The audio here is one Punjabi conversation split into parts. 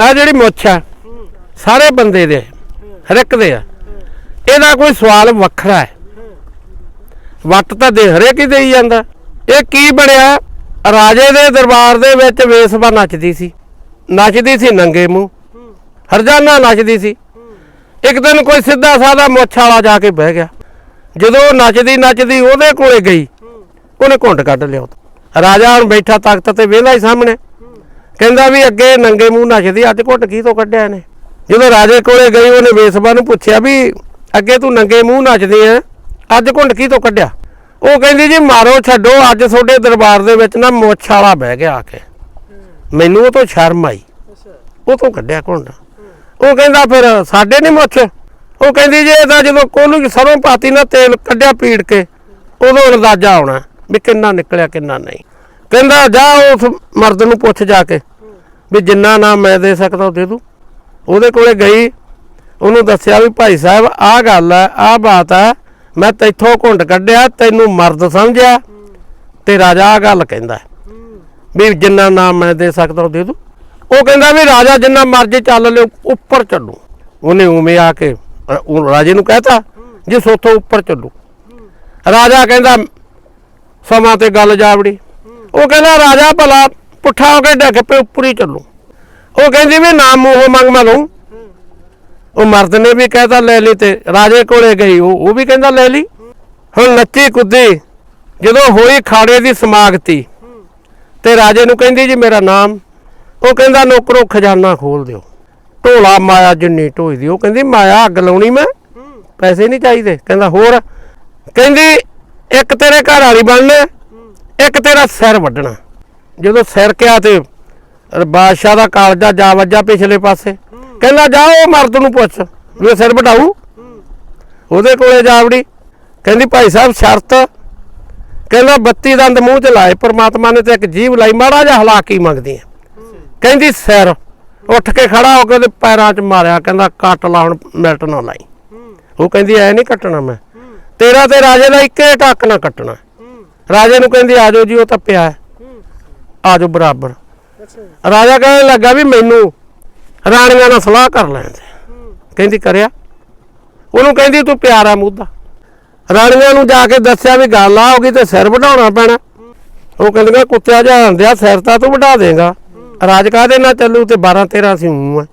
ਆ ਜਿਹੜੀ ਮੁੱਛ ਆ, ਸਾਰੇ ਬੰਦੇ ਦੇ, ਹਰ ਇੱਕ ਦੇ ਆ। ਇਹਦਾ ਕੋਈ ਸਵਾਲ ਵੱਖਰਾ ਹੈ। ਵੱਟ ਤਾਂ ਦੇ ਹਰੇਕ ਹੀ ਦੇਈ ਜਾਂਦਾ। ਇਹ ਕੀ ਬਣਿਆ? ਰਾਜੇ ਦੇ ਦਰਬਾਰ ਦੇ ਵਿੱਚ ਵੇਸਵਾ ਨੱਚਦੀ ਸੀ। ਨੱਚਦੀ ਸੀ ਨੰਗੇ ਮੂੰਹ। ਹਰਜਾਨਾ ਨੱਚਦੀ ਸੀ। ਇੱਕ ਦਿਨ ਕੋਈ ਸਿੱਧਾ ਸਾਦਾ ਮੁੱਛ ਵਾਲਾ ਜਾ ਕੇ ਬਹਿ ਗਿਆ। ਜਦੋਂ ਉਹ ਨੱਚਦੀ ਨੱਚਦੀ ਉਹਦੇ ਕੋਲੇ ਗਈ, ਉਹਨੇ ਘੁੰਡ ਕੱਢ ਲਿਆ। ਰਾਜਾ ਹੁਣ ਬੈਠਾ ਤਖਤ ਤੇ ਵਿਹਲਾ ਹੀ ਸਾਹਮਣੇ। ਕਹਿੰਦਾ ਵੀ ਅੱਗੇ ਨੰਗੇ ਮੂੰਹ ਨੱਚਦੀ, ਅੱਜ ਘੁੱਟ ਕੀ ਤੋਂ ਕੱਢਿਆ ਇਹਨੇ? ਜਦੋਂ ਰਾਜੇ ਕੋਲੇ ਗਈ, ਉਹਨੇ ਵੇਸਬਾ ਨੂੰ ਪੁੱਛਿਆ ਵੀ ਅੱਗੇ ਤੂੰ ਨੰਗੇ ਮੂੰਹ ਨੱਚਦੀ ਐ ਅੱਜ ਘੁੰਡ ਕੀ ਤੋਂ ਕੱਢਿਆ? ਉਹ ਕਹਿੰਦੀ ਜੀ, ਮਾਰੋ ਛੱਡੋ, ਅੱਜ ਤੁਹਾਡੇ ਦਰਬਾਰ ਦੇ ਵਿੱਚ ਨਾ ਮੁੱਛ ਵਾਲਾ ਬਹਿ ਗਿਆ ਆ ਕੇ। ਮੈਨੂੰ ਉਹ ਤੋਂ ਸ਼ਰਮ ਆਈ। ਉਹ ਤੋਂ ਕੱਢਿਆ ਘੁੰਡ ਉਹ ਕਹਿੰਦਾ ਫਿਰ ਸਾਡੇ ਨਹੀਂ ਮੁੱਛ? ਉਹ ਕਹਿੰਦੀ ਜੇ, ਇਹਦਾ ਜਦੋਂ ਕੋਲੂ ਸਰੋਂ ਪਾਤੀ ਨਾ, ਤੇਲ ਕੱਢਿਆ ਪੀੜ ਕੇ, ਉਦੋਂ ਅੰਦਾਜ਼ਾ ਆਉਣਾ ਵੀ ਕਿੰਨਾ ਨਿਕਲਿਆ, ਕਿੰਨਾ ਨਹੀਂ। ਕਹਿੰਦਾ, ਜਾ ਉਸ ਮਰਦ ਨੂੰ ਪੁੱਛ ਜਾ ਕੇ ਵੀ ਜਿੰਨਾ ਨਾਮ ਮੈਂ ਦੇ ਸਕਦਾ ਉਹ ਦੇ ਦੂੰ। ਉਹਦੇ ਕੋਲੇ ਗਈ, ਉਹਨੂੰ ਦੱਸਿਆ ਵੀ ਭਾਈ ਸਾਹਿਬ, ਆਹ ਗੱਲ ਹੈ, ਆਹ ਬਾਤ ਹੈ, ਮੈਂ ਤੈਥੋਂ ਘੁੰਡ ਕੱਢਿਆ, ਤੈਨੂੰ ਮਰਦ ਸਮਝਿਆ ਤੇ ਰਾਜਾ ਆਹ ਗੱਲ ਕਹਿੰਦਾ ਵੀ ਜਿੰਨਾ ਨਾਮ ਮੈਂ ਦੇ ਸਕਦਾ ਉਹ ਦੇ ਦੂੰ। ਉਹ ਕਹਿੰਦਾ ਵੀ ਰਾਜਾ ਜਿੰਨਾ ਮਰਜ਼ੀ ਚੱਲ ਲਿਓ, ਉੱਪਰ ਚੱਲੂ। ਉਹਨੇ ਉਵੇਂ ਆ ਕੇ ਉਹ ਰਾਜੇ ਨੂੰ ਕਹਿਤਾ ਜੇ ਸੋਥੋਂ ਉੱਪਰ ਚੱਲੂ। ਰਾਜਾ ਕਹਿੰਦਾ, ਸਮਾਂ ਤੇ ਗੱਲ ਜਾਵੜੀ। ਉਹ ਕਹਿੰਦਾ, ਰਾਜਾ ਭਲਾ ਪੁੱਠਾ ਹੋ ਕੇ ਡੱਗ ਪੇ ਉੱਪਰ ਹੀ ਚੱਲੂ। ਉਹ ਕਹਿੰਦੀ ਵੀ ਨਾਮ ਮੂੰਹੋਂ ਮੰਗ ਮੈਂ ਲਊਂ। ਉਹ ਮਰਦ ਨੇ ਵੀ ਕਹਿਤਾ ਲੈ ਲਈ ਤੇ ਰਾਜੇ ਕੋਲੇ ਗਈ। ਉਹ ਉਹ ਵੀ ਕਹਿੰਦਾ, ਲੈ ਲਈ। ਹੁਣ ਨੱਚੀ ਕੁੱਦੀ ਜਦੋਂ ਹੋਈ ਖਾੜੇ ਦੀ ਸਮਾਗਤੀ ਤੇ ਰਾਜੇ ਨੂੰ ਕਹਿੰਦੀ, ਜੀ ਮੇਰਾ ਨਾਮ। ਉਹ ਕਹਿੰਦਾ, ਨੌਕਰੋ ਖਜ਼ਾਨਾ ਖੋਲ ਦਿਓ। ਢੋਲਾ ਮਾਇਆ ਜਿੰਨੀ ਢੋਈ ਦੀ ਉਹ ਕਹਿੰਦੀ, ਮਾਇਆ ਅੱਗ ਲਾਉਣੀ ਮੈਂ, ਪੈਸੇ ਨਹੀਂ ਚਾਹੀਦੇ। ਕਹਿੰਦਾ, ਹੋਰ? ਕਹਿੰਦੀ, ਇੱਕ ਤੇਰੇ ਘਰ ਵਾਲੀ ਬਣਨੇ ਇੱਕ ਤੇਰਾ ਸਿਰ ਵੱਢਣਾ। ਜਦੋਂ ਸਿਰ ਕਿਹਾ ਤੇ ਬਾਦਸ਼ਾਹ ਦਾ ਕਾਲਜਾ ਜਾ ਵੱਜਾ ਪਿਛਲੇ ਪਾਸੇ। ਕਹਿੰਦਾ, ਜਾ, ਉਹ ਮਰਦ ਨੂੰ ਪੁੱਛ, ਵੀ ਸਿਰ ਵਟਾਊ ਉਹਦੇ ਕੋਲੇ ਜਾਵੜੀ। ਕਹਿੰਦੀ, ਭਾਈ ਸਾਹਿਬ, ਸ਼ਰਤ। ਕਹਿੰਦਾ 32 ਦੰਦ ਮੂੰਹ ਚ ਲਾਏ, ਪ੍ਰਮਾਤਮਾ ਨੇ ਤੇ ਇੱਕ ਜੀਵ ਲਾਈ, ਮਾੜਾ ਜਿਹਾ ਹਲਾਕੀ ਮੰਗਦੀ ਆ। ਕਹਿੰਦੀ, ਸਿਰ। ਉੱਠ ਕੇ ਖੜਾ ਹੋ ਕੇ ਉਹਦੇ ਪੈਰਾਂ 'ਚ ਮਾਰਿਆ। ਕਹਿੰਦਾ ਕੱਟ ਲਾ ਹੁਣ ਮਿਲਟ ਨਾ ਲਾਈ। ਉਹ ਕਹਿੰਦੀ, ਐ ਨਹੀਂ ਕੱਟਣਾ ਮੈਂ। ਤੇਰਾ ਤੇ ਰਾਜੇ ਦਾ ਇੱਕੇ ਟੱਕ ਨਾ ਕੱਟਣਾ। ਰਾਜੇ ਨੂੰ ਕਹਿੰਦੀ, ਆ ਜਾਓ ਜੀ, ਉਹ ਤਾਂ ਪਿਆ ਹੈ। ਜਾਓ ਬਰਾਬਰ। ਰਾਜਾ ਕਹਿਣ ਲੱਗਾ ਵੀ ਮੈਨੂੰ ਰਾਣੀਆਂ ਨਾਲ ਸਲਾਹ ਕਰ ਲੈਣ ਦੇ। ਕਹਿੰਦੀ, ਕਰਿਆ। ਉਹਨੂੰ ਕਹਿੰਦੀ, ਤੂੰ ਪਿਆਰਾ ਮੁੱਦਾ ਰਾਣੀਆਂ ਨੂੰ ਜਾ ਕੇ ਦੱਸਿਆ ਵੀ ਗੱਲ ਆ ਹੋ ਗਈ ਤੇ ਸਿਰ ਵਢਾਉਣਾ ਪੈਣਾ। ਉਹ ਕਹਿੰਦੀਆਂ, ਕੁੱਤਿਆ ਜਾਂਦਿਆ ਸਿਰ ਤਾਂ ਤੂੰ ਵਢਾ ਦੇਗਾ। ਰਾਜ ਕਾਹਦੇ ਨਾਲ ਚੱਲੂ ਤੇ 12 13 ਸੀ ਹੂੰ ਆ।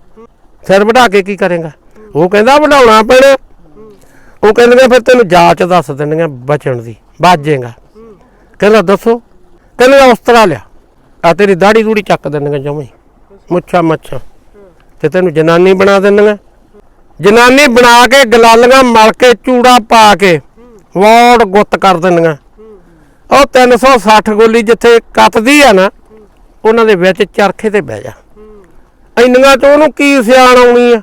ਸਿਰ ਵਢਾ ਕੇ ਕੀ ਕਰੇਗਾ? ਉਹ ਕਹਿੰਦਾ, ਵਢਾਉਣਾ ਪੈਣਾ। ਉਹ ਕਹਿੰਦੀਆਂ, ਫਿਰ ਤੈਨੂੰ ਜਾਂਚ ਦੱਸ ਦਿੰਦੀਆਂ ਬਚਣ ਦੀ, ਬਾਜੇਗਾ। ਕਹਿੰਦਾ, ਦੱਸੋ। ਕਹਿੰਦਾ ਉਸਤਰਾ ਲਿਆ। ਆ ਤੇਰੀ ਦਾੜੀ ਦੂੜੀ ਚੱਕ ਦਿੰਦੀਆਂ ਜਮੇ ਮੁੱਛਾਂ, ਮੱਛਾਂ। ਤੇ ਤੈਨੂੰ ਜਨਾਨੀ ਬਣਾ ਦਿੰਦੀਆਂ। ਜਨਾਨੀ ਬਣਾ ਕੇ ਗਲਾਲੀਆਂ ਮਲ ਕੇ, ਚੂੜਾ ਪਾ ਕੇ, ਵੋੜ ਗੁੱਤ ਕਰ ਦਿੰਦੀਆਂ। ਉਹ 360 ਗੋਲੀ ਜਿੱਥੇ ਕੱਤਦੀ ਆ ਨਾ, ਉਹਨਾਂ ਦੇ ਵਿੱਚ ਚਰਖੇ ਤੇ ਬਹਿ ਜਾ। ਇੰਨੀਆਂ ਤੋਂ ਉਹਨੂੰ ਕੀ ਸਿਆਣ ਆਉਣੀ ਆ?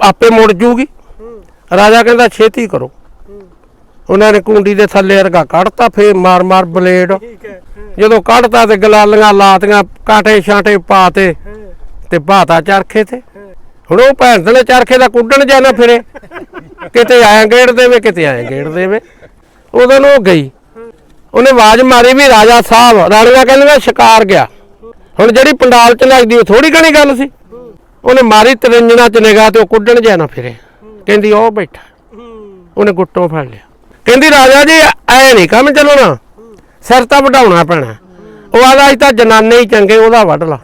ਆਪੇ ਮੁੜ ਜੂਗੀ। ਰਾਜਾ ਕਹਿੰਦਾ, ਛੇਤੀ ਕਰੋ। ਉਹਨਾਂ ਨੇ ਕੁੰਡੀ ਦੇ ਥੱਲੇ ਅਰਗਾ ਕੱਢਤਾ ਫੇਰ ਮਾਰ ਮਾਰ ਬਲੇਡ। ਜਦੋਂ ਕੱਢਤਾ ਤੇ ਗਲਾਲੀਆਂ ਲਾਤੀਆਂ ਕਾਟੇ ਛਾਂਟੇ ਪਾਤੇ ਤੇ ਬਾਤਾ ਚਰਖੇ ਤੇ। ਹੁਣ ਉਹ ਭੈਣ ਦੇ ਚਰਖੇ ਦਾ ਕੁੱਢਣ ਜਾਣਾ ਫਿਰੇ। ਕਿਤੇ ਆਇਆ ਗੇੜ ਦੇਵੇ ਕਿਤੇ ਆਇਆ ਗੇੜ ਦੇਵੇ। ਉਦੋਂ ਉਹ ਗਈ। ਉਹਨੇ ਆਵਾਜ਼ ਮਾਰੀ ਵੀ ਰਾਜਾ ਸਾਹਿਬ ਰਾਣੀਆਂ ਕਹਿੰਦੀਆਂ ਸ਼ਿਕਾਰ ਗਿਆ। ਹੁਣ ਜਿਹੜੀ ਪੰਡਾਲ ਚ ਲੱਗਦੀ ਉਹ ਥੋੜੀ ਘਣੀ ਗੱਲ ਸੀ। ਉਹਨੇ ਮਾਰੀ ਤਰਿੰਜਣਾ ਚ ਨਿਗਾਹ ਤੇ ਉਹ ਕੁੱਢਣ ਜਾਣਾ ਫਿਰੇ। ਕਹਿੰਦੀ ਉਹ ਬੈਠਾ। ਉਹਨੇ ਗੁੱਟੋਂ ਫੜ ਲਿਆ। ਕਹਿੰਦੀ ਰਾਜਾ ਜੀ ਐ ਨਹੀਂ ਕੰਮ ਚੱਲਣਾ। ਸਿਰ ਤਾਂ ਵਢਾਉਣਾ ਪੈਣਾ। ਉਹ ਆਦਾ ਅੱਜ ਤਾਂ ਜਨਾਨੇ ਹੀ ਚੰਗੇ ਉਹਦਾ ਵੱਢ ਲਾ।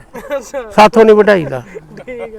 ਸਾਥੋਂ ਨਹੀਂ ਵਢਾਈਦਾ ਠੀਕ